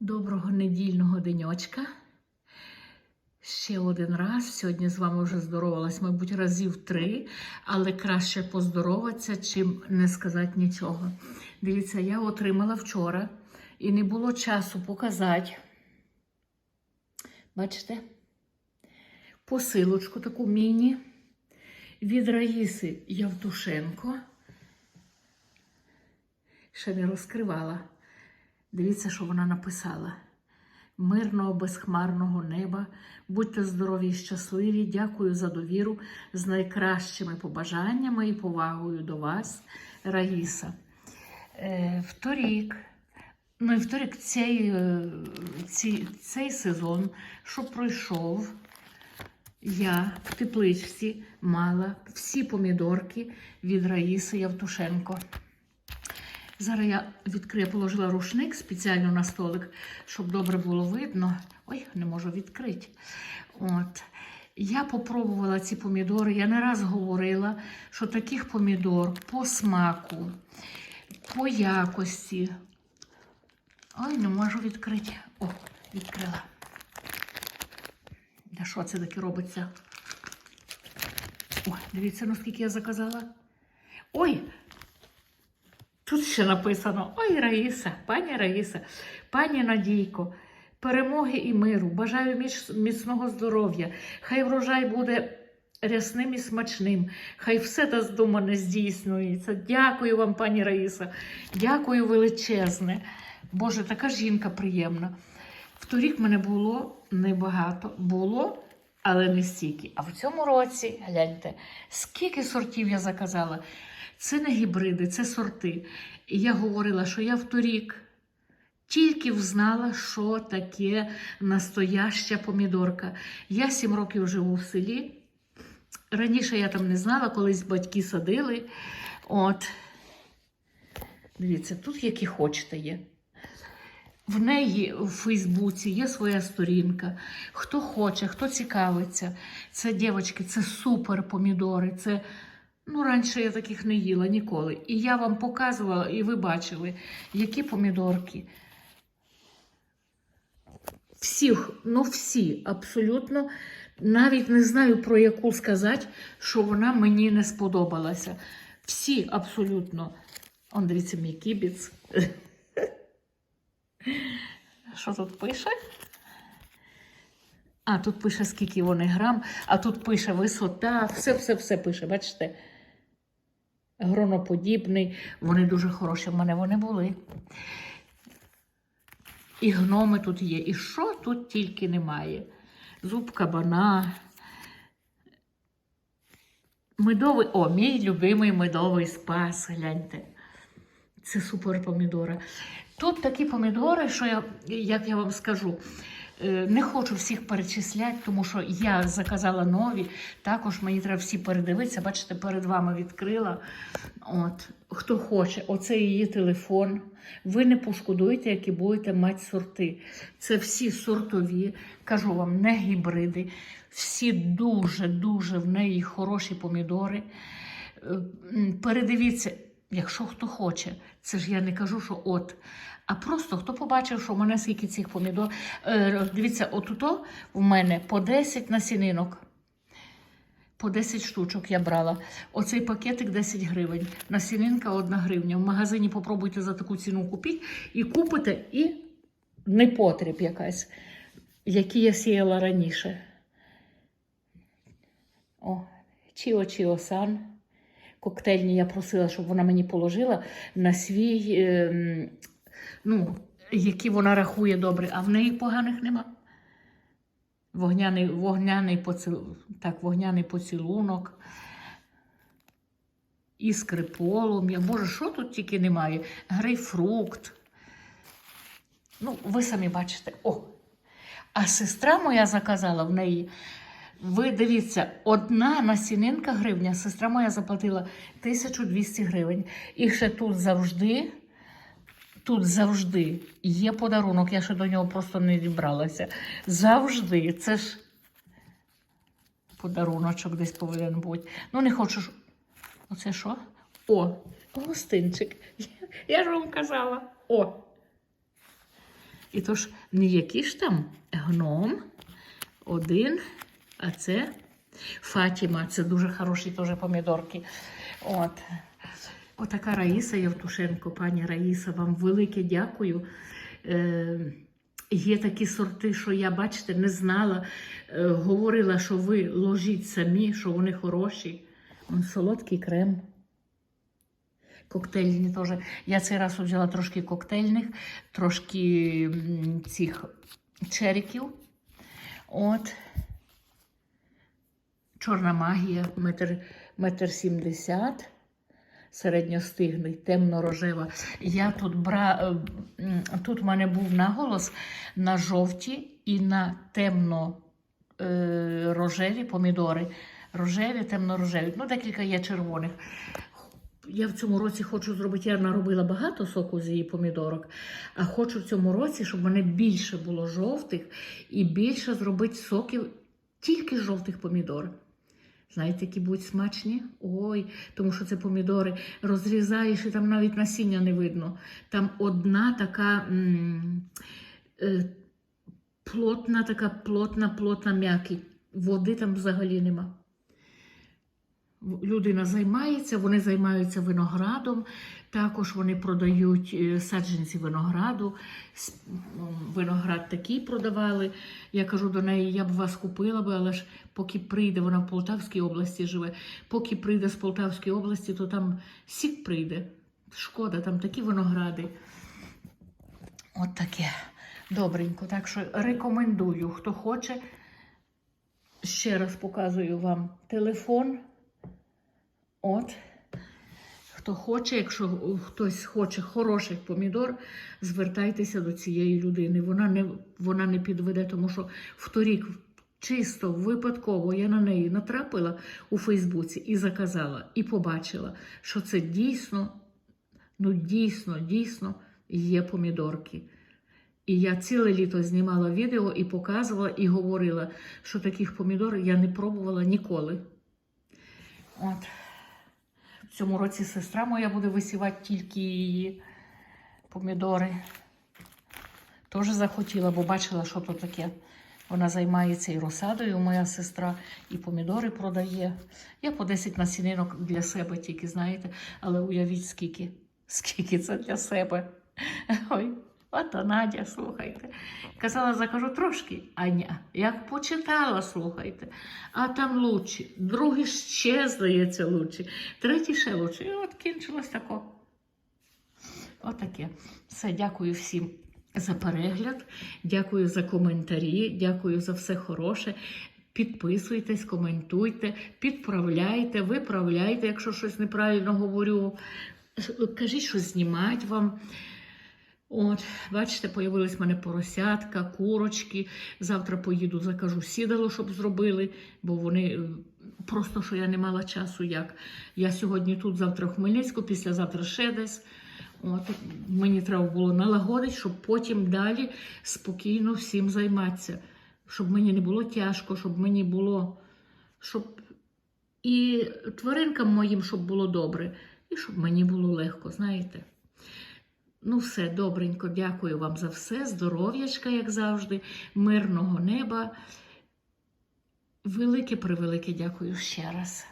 Доброго недільного денечка. Ще один раз. Сьогодні з вами вже здоровалась, мабуть, разів три, але краще поздороватися, чим не сказати нічого. Дивіться, я отримала вчора і не було часу показати. Бачите? Посилочку таку міні від Раїси Явтушенко. Ще не розкривала. Дивіться, що вона написала. Мирного, безхмарного неба, будьте здорові і щасливі. Дякую за довіру з найкращими побажаннями і повагою до вас, Раїса. Е, вторік, ну і вторік цей, е, ці, цей сезон, що пройшов, я в тепличці мала всі помідорки від Раїси Явтушенко. Зараз я відкрию, положила рушник спеціально на столик, щоб добре було видно. Ой, не можу відкрити. От. Я попробувала ці помідори. Я не раз говорила, що таких помідор по смаку, по якості. Ой, не можу відкрити. О, відкрила. Да що це таке робиться? О, дивіться, ну скільки я заказала. Ой, Тут ще написано: Ой, Раїса, пані Раїса, пані Надійко, перемоги і миру, бажаю міц- міцного здоров'я. Хай врожай буде рясним і смачним. Хай все та здумане здійснюється. Дякую вам, пані Раїса. Дякую величезне. Боже, така жінка приємна. Вторік мене було небагато. Було, але не стільки. А в цьому році, гляньте, скільки сортів я заказала. Це не гібриди, це сорти. І я говорила, що я вторік тільки взнала, що таке настояща помідорка. Я сім років живу в селі. Раніше я там не знала, колись батьки садили. От. Дивіться, тут які хочете є. В неї в Фейсбуці є своя сторінка. Хто хоче, хто цікавиться. Це дівчатки, це супер помідори. Це Ну, раніше я таких не їла ніколи. І я вам показувала, і ви бачили, які помідорки. Всіх, ну всі, абсолютно. Навіть не знаю про яку сказати, що вона мені не сподобалася. Всі абсолютно. Он, дивіться, мій кібіц. Що тут пише? А, тут пише, скільки вони грам, а тут пише висота, все-все-все пише, бачите? Гроноподібний. Вони дуже хороші в мене вони були. І гноми тут є. І що тут тільки немає? Зуб кабана. Медовий, о, мій любимий медовий спас, гляньте. Це супер помідора. Тут такі помідори, що я, як я вам скажу, не хочу всіх перечисляти, тому що я заказала нові. Також мені треба всі передивитися. Бачите, перед вами відкрила. От, хто хоче, оце її телефон. Ви не пошкодуєте, які будете мати сорти. Це всі сортові, кажу вам, не гібриди. Всі дуже-дуже в неї хороші помідори. Е, Передивіться, якщо хто хоче, це ж я не кажу, що от. А просто хто побачив, що в мене скільки цих помідор. Е, дивіться, отуто в мене по 10 насінинок. По 10 штучок я брала. Оцей пакетик 10 гривень. Насінинка 1 гривня. В магазині попробуйте за таку ціну купити і купите і непотріб якась, які я сіяла раніше. О, Чіо Чіо Сан. Коктейльні я просила, щоб вона мені положила на свій, ем, ну, які вона рахує добре, а в неї поганих нема. Вогняний, вогняний, поцілу... так, вогняний поцілунок, іскри полум'я. Боже, що тут тільки немає? Грейпфрукт. Ну, ви самі бачите. О! А сестра моя заказала в неї. Ви дивіться, одна насінинка гривня, сестра моя заплатила 1200 гривень. І ще тут завжди, тут завжди є подарунок. Я ще до нього просто не дібралася. Завжди. Це ж подаруночок десь повинен бути. Ну, не хочу. Оце що? О, гостинчик. Я ж вам казала. О. І то ж не який ж там гном, один, а це Фатіма, це дуже хороші теж помідорки. От. Отака Раїса Євтушенко, пані Раїса, вам велике дякую. Е, є такі сорти, що я, бачите, не знала. Е, говорила, що ви ложіть самі, що вони хороші. Вон солодкий крем. Коктейльні теж. Я цей раз взяла трошки коктейльних, трошки цих черіків. От. Чорна магія, метр, метр сімдесят, середньостигний, темно-рожева. Я тут бра... тут в мене був наголос на жовті і на темно е, помідори. Рожеві, темно-рожеві. Ну, декілька є червоних. Я в цьому році хочу зробити, я наробила багато соку з її помідорок, а хочу в цьому році, щоб в мене більше було жовтих і більше зробити соків тільки жовтих помідор. Знаєте, які будуть смачні? Ой, тому що це помідори розрізаєш і там навіть насіння не видно. Там одна така м, е, плотна, така плотна, плотна м'якість. Води там взагалі нема. Людина займається, вони займаються виноградом, також вони продають е, саджанці винограду. Виноград такий продавали. Я кажу до неї, я б вас купила би, але ж поки прийде, вона в Полтавській області живе. Поки прийде з Полтавської області, то там сік прийде. Шкода, там такі виногради. От таке. Добренько. Так що рекомендую, хто хоче. Ще раз показую вам телефон. От. Хто хоче, якщо хтось хоче хороших помідор, звертайтеся до цієї людини. Вона не, вона не підведе, тому що вторік чисто випадково я на неї натрапила у Фейсбуці і заказала, і побачила, що це дійсно, ну дійсно, дійсно є помідорки. І я ціле літо знімала відео і показувала, і говорила, що таких помідор я не пробувала ніколи. От. Цьому році сестра моя буде висівати тільки її помідори. Теж захотіла, бо бачила, що то таке. Вона займається і розсадою, моя сестра, і помідори продає. Я по 10 насінинок для себе тільки, знаєте, але уявіть, скільки, скільки це для себе. Ой, ото Надя, слухайте. Казала, закажу трошки, а ні. Як почитала, слухайте, а там лучі, другий ще, здається, лучі, третій ще лучі. І от кінчилось тако. Отаке. Все, дякую всім за перегляд, дякую за коментарі, дякую за все хороше. Підписуйтесь, коментуйте, підправляйте, виправляйте, якщо щось неправильно говорю. Кажіть, що знімати вам. От, бачите, появились в мене поросятка, курочки. Завтра поїду, закажу сідало, щоб зробили, бо вони е, просто що я не мала часу. як. Я сьогодні тут, завтра в Хмельницьку, післязавтра ще десь. От, мені треба було налагодити, щоб потім далі спокійно всім займатися. Щоб мені не було тяжко, щоб мені було, щоб і тваринкам моїм, щоб було добре, і щоб мені було легко, знаєте. Ну, все, добренько, дякую вам за все. Здоров'ячка, як завжди, мирного неба. Велике превелике дякую ще раз.